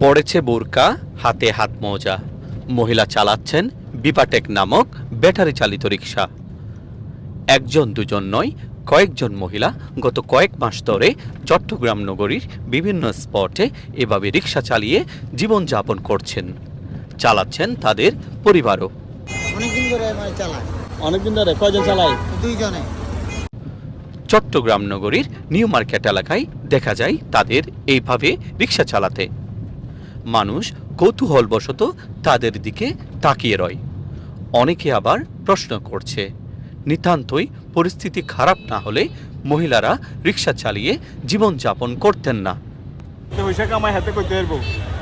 পড়েছে বোরকা হাতে হাত মোজা। মহিলা চালাচ্ছেন বিপাটেক নামক ব্যাটারি চালিত রিক্সা একজন দুজন নয় কয়েকজন মহিলা গত কয়েক মাস ধরে চট্টগ্রাম নগরীর বিভিন্ন স্পটে এভাবে রিক্সা চালিয়ে জীবনযাপন করছেন। চালাচ্ছেন তাদের পরিবারও। অনেকদিন ধরে মানে চালায়। অনেকদিন ধরে কয়জন চালাই দুইজনে। চট্টগ্রাম নগরীর নিউ মার্কেট এলাকায় দেখা যায় তাদের এইভাবে রিক্সা চালাতে। মানুষ কৌতূহলবশত তাদের দিকে তাকিয়ে রয়। অনেকে আবার প্রশ্ন করছে, নিতান্তই পরিস্থিতি খারাপ না হলে মহিলারা রিক্সা চালিয়ে জীবনযাপন করতেন না। পয়সা কামাই হাতে করতে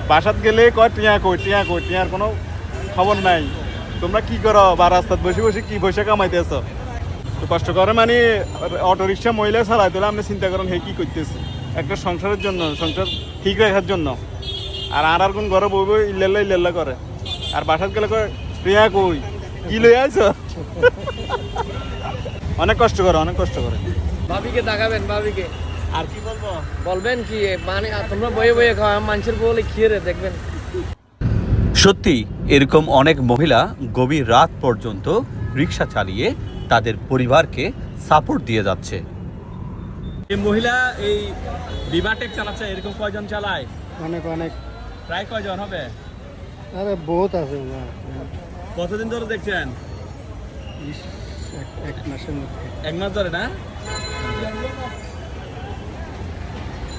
বাসাত গেলে কয় টিয়া কই টিয়া কই টিয়ার কোনো খবর নাই। তোমরা কি করো? বা রাস্তাত বসে বসে কি পয়সা কামাইতেছ? তো কষ্ট করে মানে অটো মহিলা চালাই তাহলে আপনি চিন্তা করেন, হে কি করতেছে? একটা সংসারের জন্য, সংসার ঠিক রাখার জন্য। আর আর আর কোন ঘরে বই বই ইল্লাল্লা ইল্লাল্লা করে। আর বাসাত গেলে কয় টিয়া কই? কি লই আইছ? অনেক কষ্ট করে অনেক কষ্ট করে। ভাবিকে দেখাবেন ভাবিকে। আর কি বলব? বলবেন কি মানে তোমরা বয়ে বয়ে খাওয়া মানুষের বলে খেয়ে রে দেখবেন। সত্যি এরকম অনেক মহিলা গভীর রাত পর্যন্ত রিক্সা চালিয়ে তাদের পরিবারকে সাপোর্ট দিয়ে যাচ্ছে। এই মহিলা এই বিমাটেক চালাচ্ছে এরকম কয়জন চালায়? অনেক অনেক। প্রায় কয়জন হবে? আরে বহুত আছে কতদিন ধরে দেখছেন? এক মাসের মধ্যে। এক মাস ধরে না?